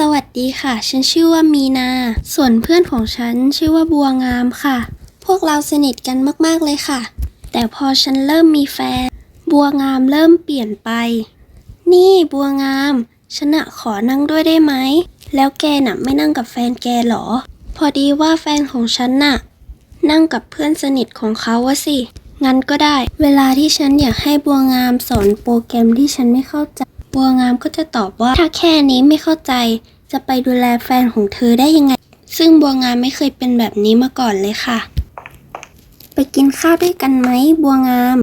สวัสดีค่ะ ฉันชื่อว่ามีนา ส่วนเพื่อนของฉันชื่อว่าบัวงามค่ะ พวกเราสนิทกันมากๆเลยค่ะ แต่พอฉันเริ่มมีแฟน บัวงามเริ่มเปลี่ยนไป นี่บัวงาม ฉันน่ะขอนั่งด้วยได้ไหม แล้วแกน่ะไม่นั่งกับแฟนแกหรอ พอดีว่าแฟนของฉันน่ะ นั่งกับเพื่อนสนิทของเขาวะสิ งั้นก็ได้ เวลาที่ฉันอยากให้บัวงามสอนโปรแกรมที่ฉันไม่เข้าใจ บัวงามก็จะตอบว่าถ้าแค่นี้ไม่เข้าใจ จะไปดูแลแฟนของเธอได้ยังไง ซึ่งบัวงามไม่เคยเป็นแบบนี้มาก่อนเลยค่ะ ไปกินข้าวด้วยกันไหมบัวงาม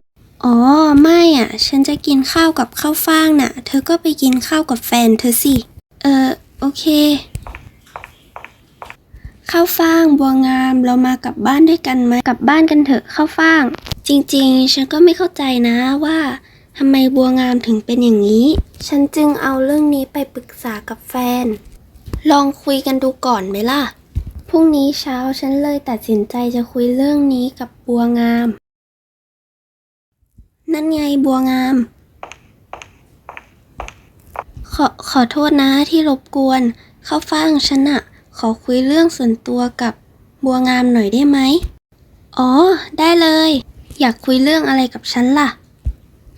อ๋อไม่อะ ฉันจะกินข้าวกับข้าวฟ่างน่ะ เธอก็ไปกินข้าวกับแฟนเธอสิ เออโอเคข้าวฟ่างบัวงามเรามากลับบ้านด้วยกันไหมกลับบ้านกันเถอะข้าวฟ่าง จริงๆ ฉันก็ไม่เข้าใจนะว่า ทำไมบัวงามถึงเป็นอย่างนี้ ฉันจึงเอาเรื่องนี้ไปปรึกษากับแฟน ลองคุยกันดูก่อนไหมล่ะ พรุ่งนี้เช้าฉันเลยตัดสินใจจะคุยเรื่องนี้กับบัวงาม นั่นไงบัวงาม ขอขอโทษนะที่รบกวน เข้าฟังฉันอะขอคุยเรื่องส่วนตัวกับบัวงามหน่อยได้ไหม อ๋อ ได้เลย อยากคุยเรื่องอะไรกับฉันล่ะ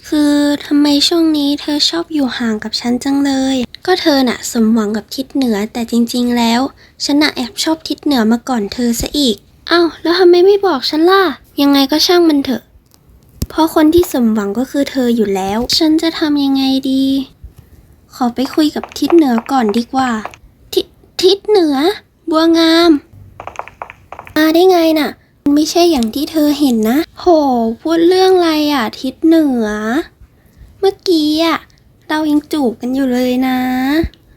คือทำไมช่วงนี้เธอชอบอยู่ห่างกับฉันจังเลย ก็เธอน่ะสมหวังกับทิศเหนือแต่จริง ๆ แล้ว ฉันน่ะแอบชอบทิศเหนือมาก่อนเธอซะอีกเอ้าแล้วทำไมไม่บอกฉันล่ะ ยังไงก็ช่างมันเถอะ เพราะคนที่สมหวังก็คือเธออยู่แล้ว ฉันจะทำยังไงดี ขอไปคุยกับทิศเหนือก่อนดีกว่า ทิทิศเหนือ บัวงาม มาได้ไงน่ะ ไม่ใช่อย่างที่เธอเห็นนะ โห พูดเรื่องอะไรอะ ทิศเหนือ เมื่อกี้อะ เรายังจูบกันอยู่เลยนะ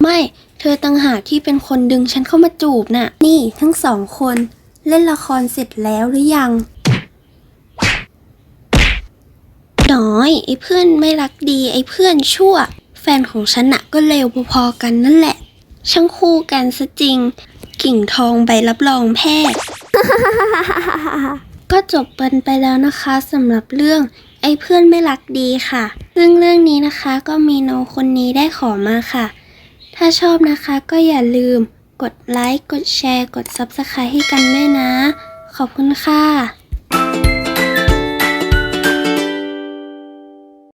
ไม่ เธอต่างหากที่เป็นคนดึงฉันเข้ามาจูบน่ะ นี่ทั้งสองคน เล่นละครเสร็จแล้วหรือยัง น้อย ไอ้เพื่อนไม่รักดี ไอ้เพื่อนชั่ว แฟนของฉันน่ะก็เลวพอๆกันนั่นแหละ ช่างคู่กันซะจริง กิ่งทองใบรับรองแพทย์ ก็จบกันไปแล้วนะคะสำหรับเรื่องไอ้เพื่อนไม่รักดีค่ะ ซึ่งเรื่องนี้นะคะก็มีน้องคนนี้ได้ขอมาค่ะ ถ้าชอบนะคะก็อย่าลืม กดไลค์ กดแชร์ กด Subscribe ให้กันด้วยนะ ขอบคุณค่ะ